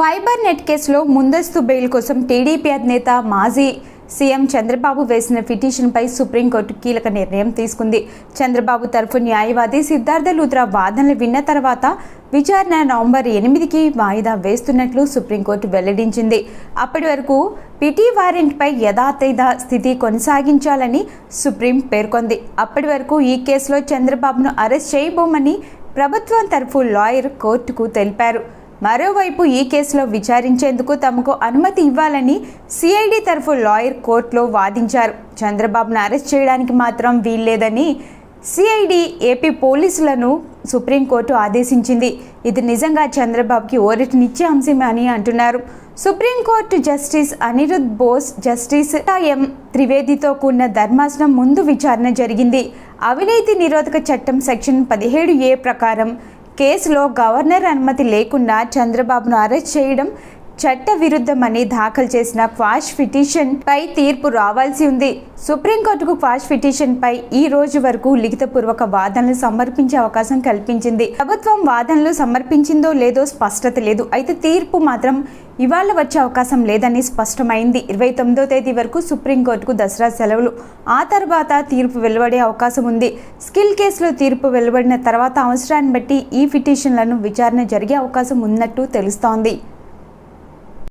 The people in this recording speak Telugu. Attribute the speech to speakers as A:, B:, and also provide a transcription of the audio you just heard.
A: ఫైబర్ నెట్ కేసులో ముందస్తు బెయిల్ కోసం టీడీపీ అధినేత మాజీ సీఎం చంద్రబాబు వేసిన పిటిషన్పై సుప్రీంకోర్టు కీలక నిర్ణయం తీసుకుంది. చంద్రబాబు తరఫు న్యాయవాది సిద్ధార్థ లూత్రా వాదనలు విన్న తర్వాత విచారణ నవంబర్ ఎనిమిదికి వాయిదా వేస్తున్నట్లు సుప్రీంకోర్టు వెల్లడించింది. అప్పటి వరకు పిటి వారెంట్పై యథాతథ స్థితి కొనసాగించాలని సుప్రీం పేర్కొంది. అప్పటి వరకు ఈ కేసులో చంద్రబాబును అరెస్ట్ చేయబోమని ప్రభుత్వం తరఫు లాయర్ కోర్టుకు తెలిపారు. మరోవైపు ఈ కేసులో విచారించేందుకు తమకు అనుమతి ఇవ్వాలని సిఐడి తరఫు లాయర్ కోర్టులో వాదించారు. చంద్రబాబును అరెస్ట్ చేయడానికి మాత్రం వీల్లేదని సిఐడి ఏపీ పోలీసులను సుప్రీంకోర్టు ఆదేశించింది. ఇది నిజంగా చంద్రబాబుకి ఓరిటినిచ్చే అంశమే అని అంటున్నారు. Supreme Court justice Aniruddha Bose justice M త్రివేదితో కూడిన ధర్మాసనం ముందు విచారణ జరిగింది. అవినీతి నిరోధక చట్టం సెక్షన్ పదిహేడు ఏ ప్రకారం కేసులో గవర్నర్ అనుమతి లేకుండా చంద్రబాబును అరెస్ట్ చేయడం చట్ట విరుద్ధమని దాఖలు చేసిన క్వాష్ పిటిషన్ పై తీర్పు రావాల్సి ఉంది. సుప్రీంకోర్టుకు క్వాష్ పిటిషన్ పై ఈ రోజు వరకు లిఖితపూర్వక వాదనలు సమర్పించే అవకాశం కల్పించింది. ప్రభుత్వం వాదనలు సమర్పించిందో లేదో స్పష్టత లేదు. అయితే తీర్పు మాత్రం ఇవాళ వచ్చే అవకాశం లేదని స్పష్టమైంది. ఇరవై తొమ్మిదో తేదీ వరకు సుప్రీంకోర్టుకు దసరా సెలవులు. ఆ తర్వాత తీర్పు వెలువడే అవకాశం ఉంది. స్కిల్ కేసులో తీర్పు వెలువడిన తర్వాత అవసరాన్ని బట్టి ఈ పిటిషన్లను విచారణ జరిగే అవకాశం ఉన్నట్టు తెలుస్తోంది.